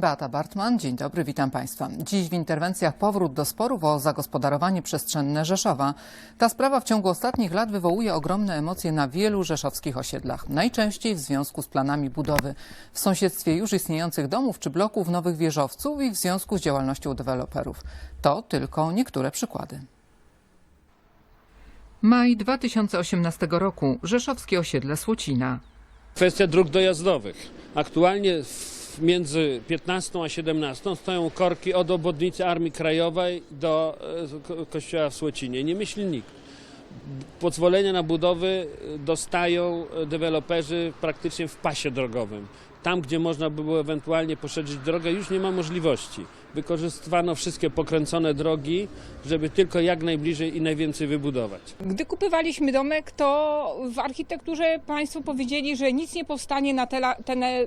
Beata Bartman, dzień dobry, witam Państwa. Dziś w interwencjach powrót do sporów o zagospodarowanie przestrzenne Rzeszowa. Ta sprawa w ciągu ostatnich lat wywołuje ogromne emocje na wielu rzeszowskich osiedlach. Najczęściej w związku z planami budowy w sąsiedztwie już istniejących domów czy bloków nowych wieżowców i w związku z działalnością deweloperów. To tylko niektóre przykłady. Maj 2018 roku. Rzeszowskie osiedle Słocina. Kwestia dróg dojazdowych. Aktualnie w- między 15 a 17 stoją korki od obwodnicy Armii Krajowej do e, ko- kościoła w Słocinie. Nie myśli nikt. Pozwolenia na budowy dostają e, deweloperzy praktycznie w pasie drogowym. Tam, gdzie można by było ewentualnie poszerzyć drogę, już nie ma możliwości. Wykorzystywano wszystkie pokręcone drogi, żeby tylko jak najbliżej i najwięcej wybudować. Gdy kupywaliśmy domek, to w architekturze Państwo powiedzieli, że nic nie powstanie na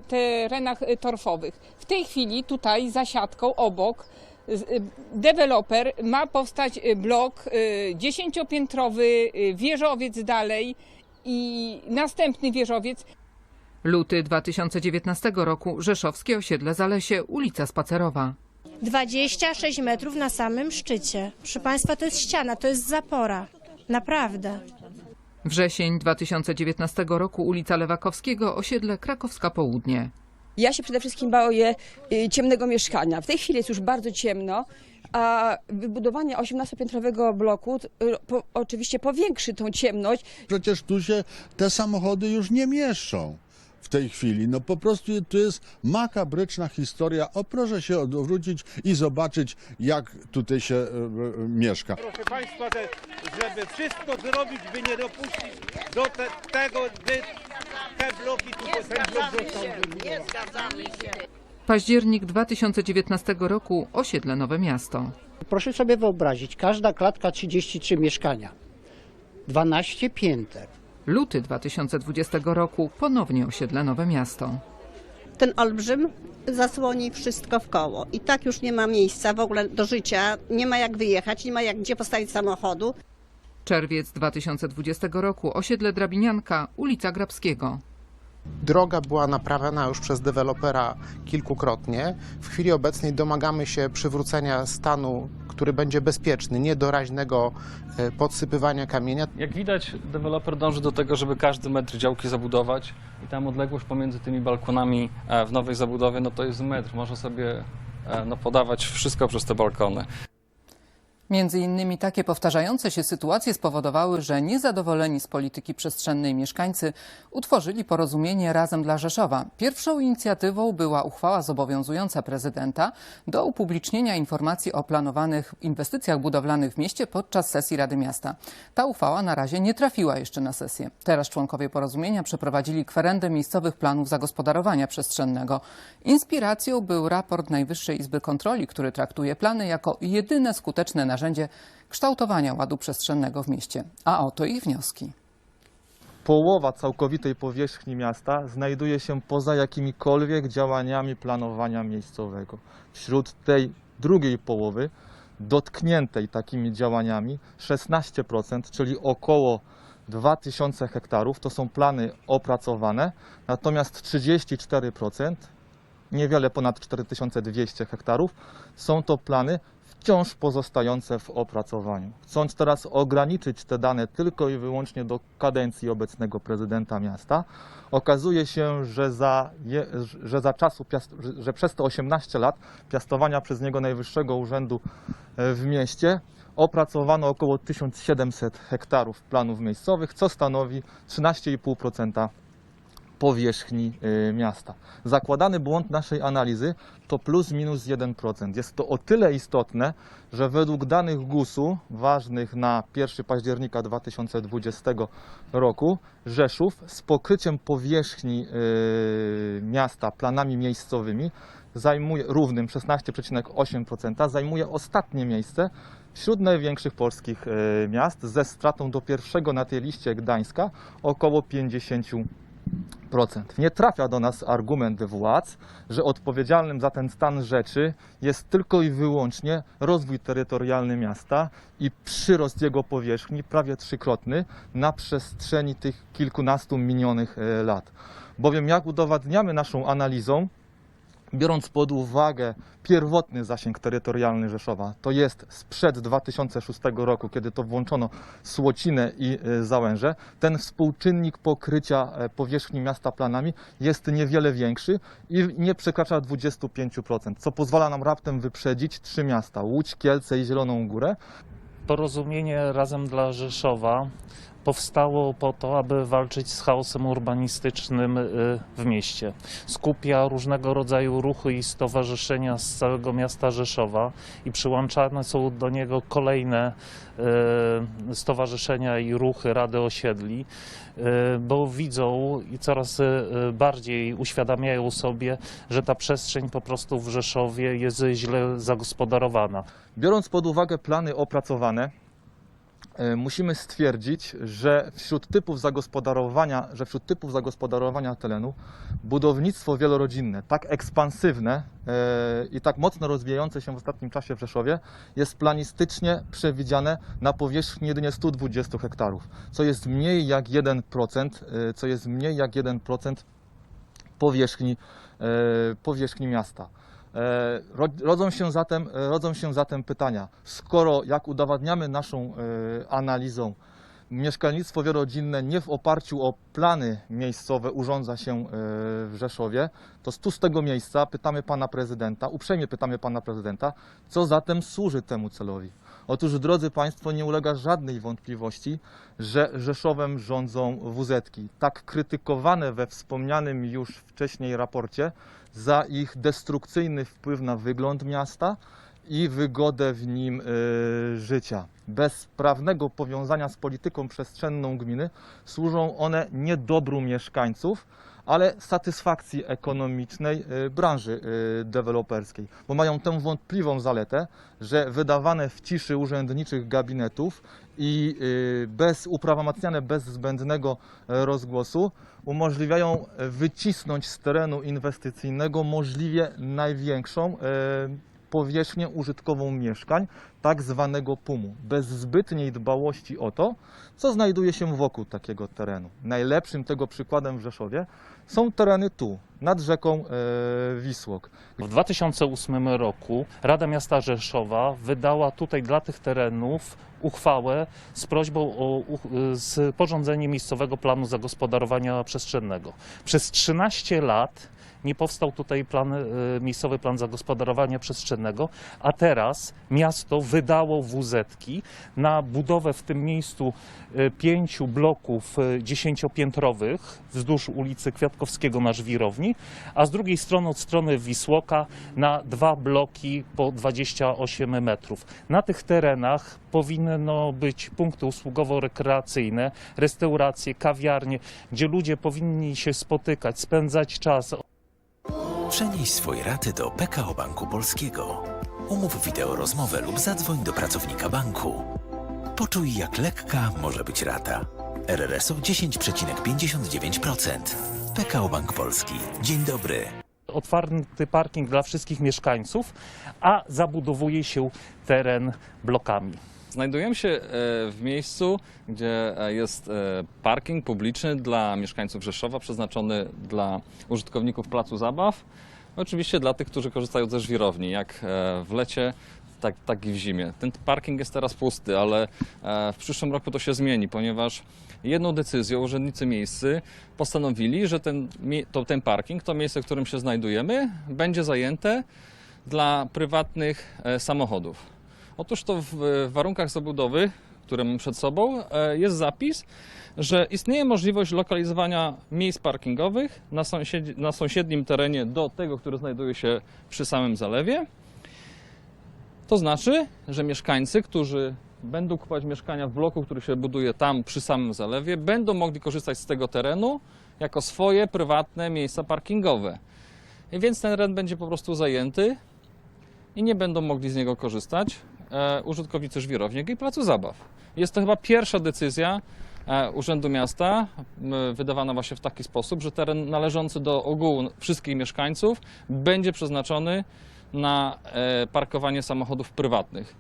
terenach y, torfowych. W tej chwili tutaj za siatką obok y, deweloper ma powstać y, blok dziesięciopiętrowy, wieżowiec dalej i następny wieżowiec. Luty 2019 roku. Rzeszowskie osiedle Zalesie, ulica Spacerowa. 26 metrów na samym szczycie. Proszę Państwa, to jest ściana, to jest zapora. Naprawdę. Wrzesień 2019 roku, ulica Lewakowskiego, osiedle Krakowska Południe. Ja się przede wszystkim boję y, ciemnego mieszkania. W tej chwili jest już bardzo ciemno, a wybudowanie 18-piętrowego bloku y, po, oczywiście powiększy tą ciemność. Przecież tu się te samochody już nie mieszczą w tej chwili. No po prostu tu jest makabryczna historia. O proszę się odwrócić i zobaczyć, jak tutaj się e, e, mieszka. proszę Państwa, że, żeby wszystko zrobić, by nie dopuścić do te, tego, by te bloki tu ten blok został wybudowany. Październik 2019 roku, osiedle Nowe Miasto. Proszę sobie wyobrazić, każda klatka 33 mieszkania, 12 pięter. Luty 2020 roku, ponownie osiedle Nowe Miasto. ten olbrzym zasłoni wszystko w koło. I tak już nie ma miejsca w ogóle do życia, nie ma jak wyjechać, nie ma jak gdzie postawić samochodu. Czerwiec 2020 roku, osiedle Drabinianka, ulica Grabskiego. Droga była naprawiana już przez dewelopera kilkukrotnie. W chwili obecnej domagamy się przywrócenia stanu, który będzie bezpieczny, niedoraźnego e, podsypywania kamienia. Jak widać, deweloper dąży do tego, żeby każdy metr działki zabudować i tam odległość pomiędzy tymi balkonami e, w nowej zabudowie, no to jest metr. Można sobie e, no, podawać wszystko przez te balkony. Między innymi takie powtarzające się sytuacje spowodowały, że niezadowoleni z polityki przestrzennej mieszkańcy utworzyli porozumienie Razem dla Rzeszowa. Pierwszą inicjatywą była uchwała zobowiązująca prezydenta do upublicznienia informacji o planowanych inwestycjach budowlanych w mieście podczas sesji Rady Miasta. Ta uchwała na razie nie trafiła jeszcze na sesję. Teraz członkowie porozumienia przeprowadzili kwerendę miejscowych planów zagospodarowania przestrzennego. Inspiracją był raport Najwyższej Izby Kontroli, który traktuje plany jako jedyne skuteczne narzędzie kształtowania ładu przestrzennego w mieście. A oto ich wnioski. Połowa całkowitej powierzchni miasta znajduje się poza jakimikolwiek działaniami planowania miejscowego. Wśród tej drugiej połowy, dotkniętej takimi działaniami, 16%, czyli około 2000 hektarów, to są plany opracowane, natomiast 34%, niewiele ponad 4200 hektarów, są to plany wciąż pozostające w opracowaniu. Chcąc teraz ograniczyć te dane tylko i wyłącznie do kadencji obecnego prezydenta miasta, okazuje się, że za, że za czasu, że przez te 18 lat piastowania przez niego najwyższego urzędu e, w mieście opracowano około 1700 hektarów planów miejscowych, co stanowi 13,5% powierzchni y, miasta. Zakładany błąd naszej analizy to plus minus 1%. Jest to o tyle istotne, że według danych GUS-u ważnych na 1 października 2020 roku Rzeszów z pokryciem powierzchni y, miasta planami miejscowymi zajmuje równym 16,8%, zajmuje ostatnie miejsce wśród największych polskich y, miast ze stratą do pierwszego na tej liście Gdańska około 50%. Nie trafia do nas argument władz, że odpowiedzialnym za ten stan rzeczy jest tylko i wyłącznie rozwój terytorialny miasta i przyrost jego powierzchni prawie trzykrotny na przestrzeni tych kilkunastu minionych e, lat. Bowiem jak udowadniamy naszą analizą, biorąc pod uwagę pierwotny zasięg terytorialny Rzeszowa, to jest sprzed 2006 roku, kiedy to włączono Słocinę i e, Załęże, ten współczynnik pokrycia e, powierzchni miasta planami jest niewiele większy i nie przekracza 25%, co pozwala nam raptem wyprzedzić trzy miasta, Łódź, Kielce i Zieloną Górę, Porozumienie Razem dla Rzeszowa powstało po to, aby walczyć z chaosem urbanistycznym y, w mieście. Skupia różnego rodzaju ruchy i stowarzyszenia z całego miasta Rzeszowa i przyłączane są do niego kolejne y, stowarzyszenia i ruchy Rady Osiedli, y, bo widzą i coraz bardziej uświadamiają sobie, że ta przestrzeń po prostu w Rzeszowie jest źle zagospodarowana. Biorąc pod uwagę plany opracowane, musimy stwierdzić, że wśród typów zagospodarowania, że wśród typów zagospodarowania terenu budownictwo wielorodzinne, tak ekspansywne e, i tak mocno rozwijające się w ostatnim czasie w Rzeszowie, jest planistycznie przewidziane na powierzchni jedynie 120 hektarów, co jest mniej jak 1%, e, co jest mniej jak 1% powierzchni, e, powierzchni miasta. E, ro- Rodzą się, zatem, e, rodzą się zatem pytania, skoro jak udowadniamy naszą e, analizą, mieszkalnictwo wielorodzinne nie w oparciu o plany miejscowe urządza się w Rzeszowie, to tu z tego miejsca pytamy pana prezydenta, uprzejmie pytamy pana prezydenta, co zatem służy temu celowi. Otóż, drodzy Państwo, nie ulega żadnej wątpliwości, że Rzeszowem rządzą WZ-ki, tak krytykowane we wspomnianym już wcześniej raporcie za ich destrukcyjny wpływ na wygląd miasta i wygodę w nim y, życia. Bez sprawnego powiązania z polityką przestrzenną gminy służą one nie dobru mieszkańców, ale satysfakcji ekonomicznej y, branży y, deweloperskiej, bo mają tę wątpliwą zaletę, że wydawane w ciszy urzędniczych gabinetów i y, bez uprawomacniane bez zbędnego rozgłosu umożliwiają wycisnąć z terenu inwestycyjnego możliwie największą powierzchnię użytkową mieszkań, tak zwanego PUM-u, bez zbytniej dbałości o to, co znajduje się wokół takiego terenu. Najlepszym tego przykładem w Rzeszowie są tereny tu, nad rzeką e, Wisłok. W 2008 roku Rada Miasta Rzeszowa wydała tutaj dla tych terenów uchwałę z prośbą o sporządzenie miejscowego planu zagospodarowania przestrzennego. Przez 13 lat nie powstał tutaj plan, e, miejscowy plan zagospodarowania przestrzennego, a teraz miasto wydało WZ-ki na budowę w tym miejscu e, pięciu bloków e, dziesięciopiętrowych wzdłuż ulicy Kwiatkowskiego na Żwirowni, a z drugiej strony od strony Wisłoka na dwa bloki po 28 metrów. Na tych terenach powinno być punkty usługowo-rekreacyjne, restauracje, kawiarnie, gdzie ludzie powinni się spotykać, spędzać czas, Przenieś swoje raty do PKO Banku Polskiego. Umów wideo rozmowę lub zadzwoń do pracownika banku. Poczuj, jak lekka może być rata. RRSO 10,59%. PKO Bank Polski. Dzień dobry. otwarty parking dla wszystkich mieszkańców, a zabudowuje się teren blokami. Znajdujemy się e, w miejscu, gdzie e, jest e, parking publiczny dla mieszkańców Rzeszowa, przeznaczony dla użytkowników placu zabaw. Oczywiście dla tych, którzy korzystają ze żwirowni, jak e, w lecie, tak, tak i w zimie. Ten parking jest teraz pusty, ale e, w przyszłym roku to się zmieni, ponieważ jedną decyzją urzędnicy miejscy postanowili, że ten, to, ten parking, to miejsce, w którym się znajdujemy, będzie zajęte dla prywatnych e, samochodów. Otóż to w warunkach zabudowy, które mam przed sobą, e, jest zapis, że istnieje możliwość lokalizowania miejsc parkingowych na, na sąsiednim terenie do tego, który znajduje się przy samym zalewie. To znaczy, że mieszkańcy, którzy będą kupować mieszkania w bloku, który się buduje tam przy samym zalewie, będą mogli korzystać z tego terenu jako swoje prywatne miejsca parkingowe. I więc ten teren będzie po prostu zajęty i nie będą mogli z niego korzystać użytkownicy żwirowni i placu zabaw. Jest to chyba pierwsza decyzja e, Urzędu Miasta, wydawana właśnie w taki sposób, że teren należący do ogółu wszystkich mieszkańców będzie przeznaczony na e, parkowanie samochodów prywatnych.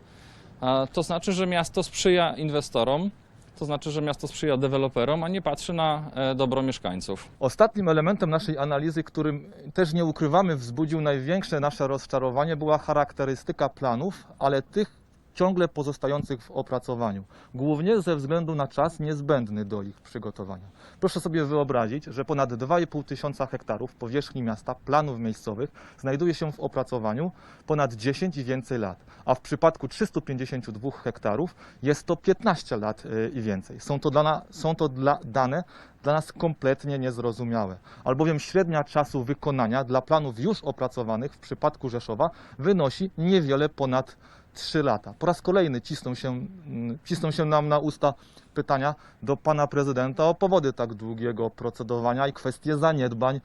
To znaczy, że miasto sprzyja inwestorom to znaczy, że miasto sprzyja deweloperom, a nie patrzy na e, dobro mieszkańców. Ostatnim elementem naszej analizy, którym też nie ukrywamy, wzbudził największe nasze rozczarowanie, była charakterystyka planów, ale tych ciągle pozostających w opracowaniu, głównie ze względu na czas niezbędny do ich przygotowania. Proszę sobie wyobrazić, że ponad 2,5 tysiąca hektarów powierzchni miasta, planów miejscowych, znajduje się w opracowaniu ponad 10 i więcej lat, a w przypadku 352 hektarów jest to 15 lat y, i więcej. Są to, dla są to dla, dane dla nas kompletnie niezrozumiałe, albowiem średnia czasu wykonania dla planów już opracowanych w przypadku Rzeszowa wynosi niewiele ponad 3 lata. Po raz kolejny cisną się, mm, cisną się nam na usta pytania do pana prezydenta o powody tak długiego procedowania i kwestie zaniedbań e,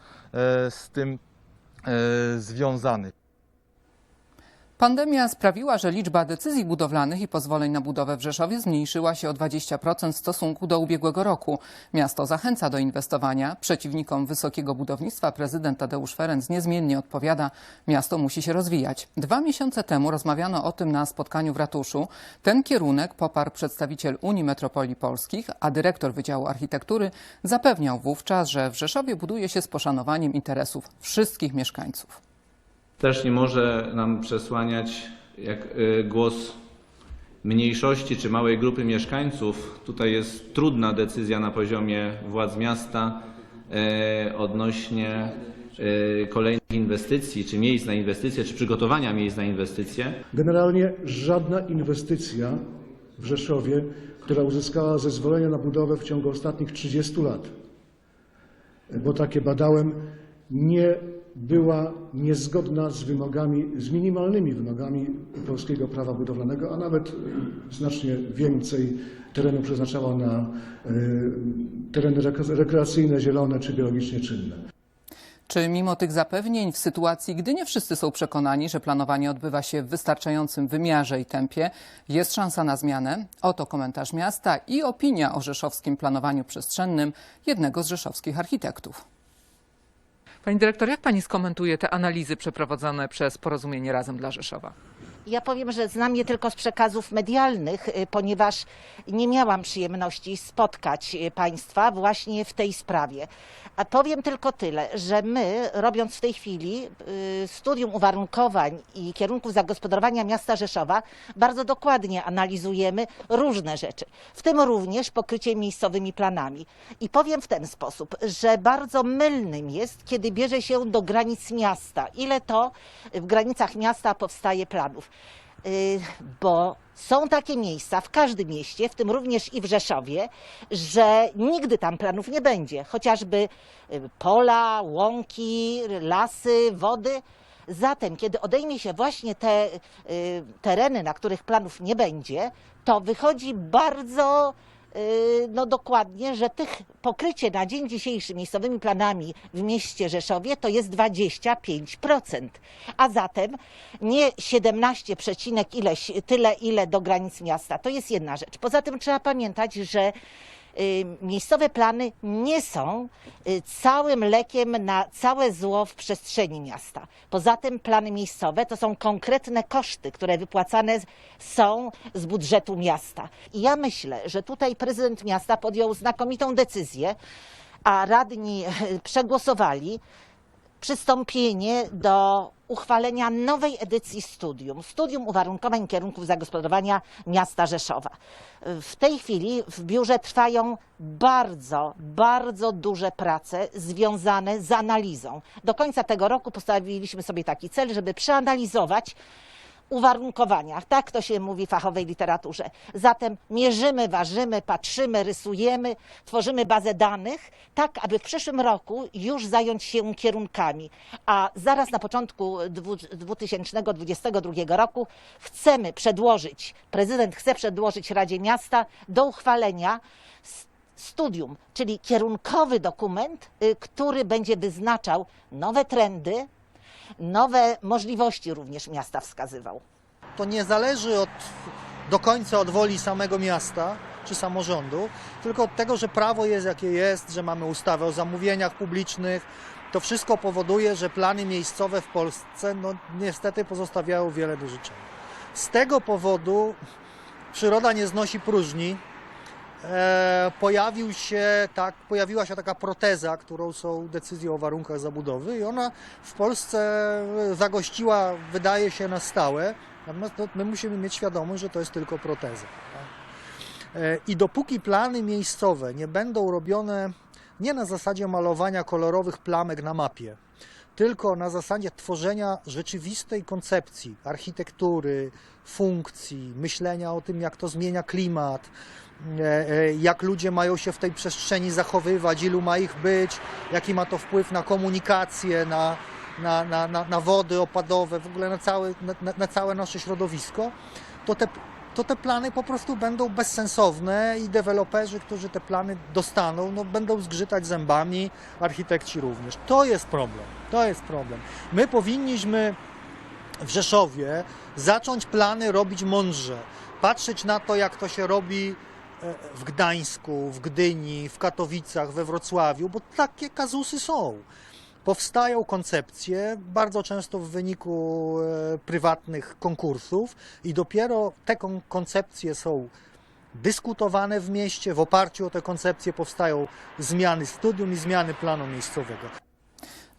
z tym e, związanych. Pandemia sprawiła, że liczba decyzji budowlanych i pozwoleń na budowę w Rzeszowie zmniejszyła się o 20% w stosunku do ubiegłego roku. Miasto zachęca do inwestowania. Przeciwnikom wysokiego budownictwa prezydent Tadeusz Ferenc niezmiennie odpowiada, miasto musi się rozwijać. Dwa miesiące temu rozmawiano o tym na spotkaniu w ratuszu. Ten kierunek poparł przedstawiciel Unii Metropolii Polskich, a dyrektor Wydziału Architektury zapewniał wówczas, że w Rzeszowie buduje się z poszanowaniem interesów wszystkich mieszkańców. Też nie może nam przesłaniać jak y, głos mniejszości czy małej grupy mieszkańców. Tutaj jest trudna decyzja na poziomie władz miasta e, odnośnie e, kolejnych inwestycji, czy miejsc na inwestycje, czy przygotowania miejsc na inwestycje. Generalnie żadna inwestycja w Rzeszowie, która uzyskała zezwolenie na budowę w ciągu ostatnich 30 lat, bo takie badałem, nie była niezgodna z wymogami, z minimalnymi wymogami polskiego prawa budowlanego, a nawet znacznie więcej terenu przeznaczała na y, tereny rekre- rekreacyjne, zielone czy biologicznie czynne. Czy mimo tych zapewnień, w sytuacji, gdy nie wszyscy są przekonani, że planowanie odbywa się w wystarczającym wymiarze i tempie, jest szansa na zmianę? Oto komentarz miasta i opinia o rzeszowskim planowaniu przestrzennym jednego z rzeszowskich architektów. Pani dyrektor, jak pani skomentuje te analizy przeprowadzone przez Porozumienie Razem dla Rzeszowa? Ja powiem, że znam je tylko z przekazów medialnych, y, ponieważ nie miałam przyjemności spotkać y, Państwa właśnie w tej sprawie. A powiem tylko tyle, że my, robiąc w tej chwili y, studium uwarunkowań i kierunków zagospodarowania miasta Rzeszowa, bardzo dokładnie analizujemy różne rzeczy, w tym również pokrycie miejscowymi planami. I powiem w ten sposób, że bardzo mylnym jest, kiedy bierze się do granic miasta, ile to w granicach miasta powstaje planów. Y, bo są takie miejsca w każdym mieście, w tym również i w Rzeszowie, że nigdy tam planów nie będzie. Chociażby y, pola, łąki, lasy, wody. Zatem, kiedy odejmie się właśnie te y, tereny, na których planów nie będzie, to wychodzi bardzo no dokładnie, że tych pokrycie na dzień dzisiejszy miejscowymi planami w mieście Rzeszowie to jest 25%. A zatem nie 17, przecinek ileś, tyle ile do granic miasta. To jest jedna rzecz. Poza tym trzeba pamiętać, że y, miejscowe plany nie są y, całym lekiem na całe zło w przestrzeni miasta. Poza tym plany miejscowe to są konkretne koszty, które wypłacane są z budżetu miasta. I ja myślę, że tutaj prezydent miasta podjął znakomitą decyzję, a radni y, przegłosowali przystąpienie do uchwalenia nowej edycji studium, studium uwarunkowań kierunków zagospodarowania miasta Rzeszowa. W tej chwili w biurze trwają bardzo, bardzo duże prace związane z analizą. Do końca tego roku postawiliśmy sobie taki cel, żeby przeanalizować uwarunkowaniach, tak to się mówi w fachowej literaturze. Zatem mierzymy, ważymy, patrzymy, rysujemy, tworzymy bazę danych, tak aby w przyszłym roku już zająć się kierunkami. A zaraz na początku dwu- 2022 roku chcemy przedłożyć, prezydent chce przedłożyć Radzie Miasta do uchwalenia studium, czyli kierunkowy dokument, y, który będzie wyznaczał nowe trendy, nowe możliwości również miasta wskazywał. To nie zależy od, do końca od woli samego miasta czy samorządu, tylko od tego, że prawo jest jakie jest, że mamy ustawę o zamówieniach publicznych. To wszystko powoduje, że plany miejscowe w Polsce no, niestety pozostawiają wiele do życzenia. Z tego powodu przyroda nie znosi próżni pojawił się, tak, pojawiła się taka proteza, którą są decyzje o warunkach zabudowy i ona w Polsce zagościła, wydaje się, na stałe. Natomiast my musimy mieć świadomość, że to jest tylko proteza. E, I dopóki plany miejscowe nie będą robione nie na zasadzie malowania kolorowych plamek na mapie, tylko na zasadzie tworzenia rzeczywistej koncepcji architektury, funkcji, myślenia o tym, jak to zmienia klimat, e, e, jak ludzie mają się w tej przestrzeni zachowywać, ilu ma ich być, jaki ma to wpływ na komunikację, na, na, na, na, na wody opadowe, w ogóle na całe, na, na- całe nasze środowisko, to te, to te plany po prostu będą bezsensowne i deweloperzy, którzy te plany dostaną, no, będą zgrzytać zębami, architekci również. To jest problem. To jest problem. My powinniśmy w Rzeszowie zacząć plany robić mądrze, patrzeć na to, jak to się robi e, w Gdańsku, w Gdyni, w Katowicach, we Wrocławiu, bo takie kazusy są. Powstają koncepcje, bardzo często w wyniku e, prywatnych konkursów, i dopiero te kon- koncepcje są dyskutowane w mieście. W oparciu o te koncepcje powstają zmiany studium i zmiany planu miejscowego.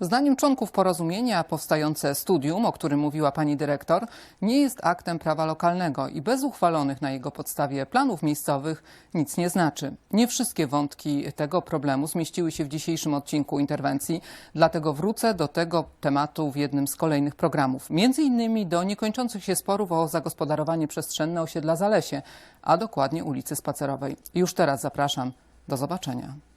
Zdaniem członków porozumienia powstające studium, o którym mówiła pani dyrektor, nie jest aktem prawa lokalnego i bez uchwalonych na jego podstawie planów miejscowych nic nie znaczy. Nie wszystkie wątki tego problemu zmieściły się w dzisiejszym odcinku interwencji, dlatego wrócę do tego tematu w jednym z kolejnych programów. Między innymi do niekończących się sporów o zagospodarowanie przestrzenne osiedla Zalesie, a dokładnie ulicy Spacerowej. Już teraz zapraszam. Do zobaczenia.